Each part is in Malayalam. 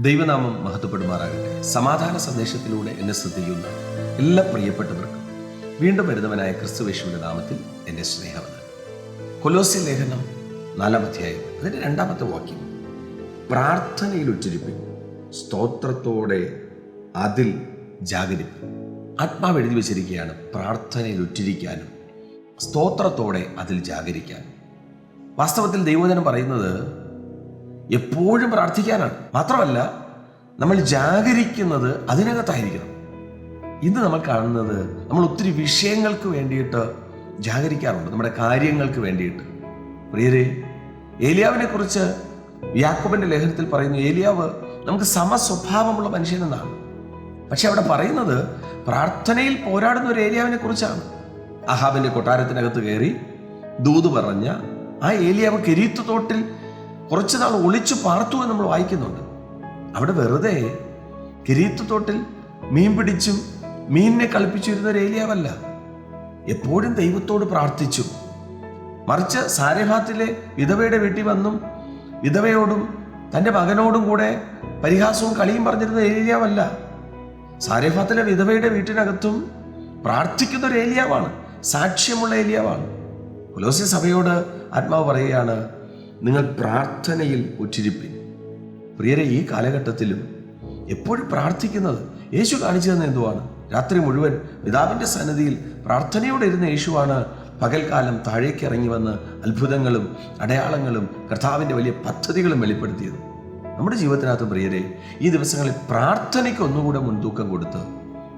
ദൈവനാമം മഹത്വപ്പെടുമാറാകട്ടെ. സമാധാന സന്ദേശത്തിലൂടെ എന്നെ ശ്രദ്ധിക്കുന്ന എല്ലാ പ്രിയപ്പെട്ടവർക്കും വീണ്ടും വരുന്നവനായ ക്രിസ്തുവേശുവിന്റെ നാമത്തിൽ എന്റെ സ്നേഹമുണ്ട് കൊലോസ്യ ലേഖനം നാലാം അധ്യായം അതിന്റെ രണ്ടാമത്തെ വാക്യം. പ്രാർത്ഥനയിൽ ഉച്ചരിപ്പിൻ സ്തോത്രത്തോടെ അതിൽ ജാഗരിപ്പിൻ. ആത്മാവ് എഴുതി വെച്ചിരിക്കുകയാണ് പ്രാർത്ഥനയിൽ ഉറ്റിരിക്കാനും സ്തോത്രത്തോടെ അതിൽ ജാഗരിക്കാനും. വാസ്തവത്തിൽ ദൈവജനം പറയുന്നത് എപ്പോഴും പ്രാർത്ഥിക്കാനാണ്. മാത്രമല്ല നമ്മൾ ജാഗരിക്കുന്നത് അതിനകത്തായിരിക്കണം. ഇന്ന് നമ്മൾ കാണുന്നത് നമ്മൾ ഒത്തിരി വിഷയങ്ങൾക്ക് വേണ്ടിയിട്ട് ജാഗരിക്കാറുണ്ട്. നമ്മുടെ കാര്യങ്ങൾക്ക് വേണ്ടിയിട്ട്. പ്രിയരെ ഏലിയാവിനെ കുറിച്ച് യാക്കോബിന്റെ ലേഖനത്തിൽ പറയുന്നു ഏലിയാവ് നമുക്ക് സമസ്വഭാവമുള്ള മനുഷ്യനെന്നാണ് പക്ഷെ അവിടെ പറയുന്നത് പ്രാർത്ഥനയിൽ പോരാടുന്ന ഒരു ഏലിയാവിനെ കുറിച്ചാണ്. അഹാബിന്റെ കൊട്ടാരത്തിനകത്ത് കയറി ദൂത് പറഞ്ഞ ആ ഏലിയാവ് കെരീത്ത് തോട്ടിൽ കുറച്ചു നാൾ ഒളിച്ചു പാർത്തു എന്ന് നമ്മൾ വായിക്കുന്നുണ്ട്. അവിടെ വെറുതെ കിരീത്ത് തോട്ടിൽ മീൻ പിടിച്ചും മീനിനെ കളിപ്പിച്ചിരുന്ന ഒരു ഏലിയാവല്ല. എപ്പോഴും ദൈവത്തോട് പ്രാർത്ഥിച്ചു. മറിച്ച് സാരഹാത്തിലെ വിധവയുടെ വീട്ടിൽ വന്നും വിധവയോടും തന്റെ മകനോടും കൂടെ പരിഹാസവും കളിയും പറഞ്ഞിരുന്ന ഏലിയാവല്ല. സാരഫാത്തിലെ വിധവയുടെ വീട്ടിനകത്തും പ്രാർത്ഥിക്കുന്ന ഒരു ഏലിയാവാണ്. സാക്ഷ്യമുള്ള ഏലിയാവാണ്. കൊലോസ്യ സഭയോട് ആത്മാവ് പറയുകയാണ് നിങ്ങൾ പ്രാർത്ഥനയിൽ ഉറ്റിരിപ്പിൻ പ്രിയരെ ഈ കാലഘട്ടത്തിലും എപ്പോഴും പ്രാർത്ഥിക്കുന്നത് യേശു കാണിച്ചു തന്നെ എന്തുവാണ്? രാത്രി മുഴുവൻ പിതാവിന്റെ സന്നിധിയിൽ പ്രാർത്ഥനയോടെ ഇരുന്ന യേശുവാണ് പകൽക്കാലം താഴേക്ക് ഇറങ്ങി വന്ന് അത്ഭുതങ്ങളും അടയാളങ്ങളും കർത്താവിന്റെ വലിയ പദ്ധതികളും വെളിപ്പെടുത്തിയത്. നമ്മുടെ ജീവിതത്തിനകത്ത് പ്രിയരെ ഈ ദിവസങ്ങളിൽ പ്രാർത്ഥനയ്ക്ക് ഒന്നുകൂടെ മുൻതൂക്കം കൊടുത്ത്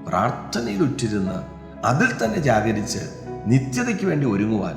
പ്രാർത്ഥനയിൽ ഉറ്റിരുന്ന് അതിൽ തന്നെ ജാഗരിച്ച് നിത്യതയ്ക്ക് വേണ്ടി ഒരുങ്ങുവാൻ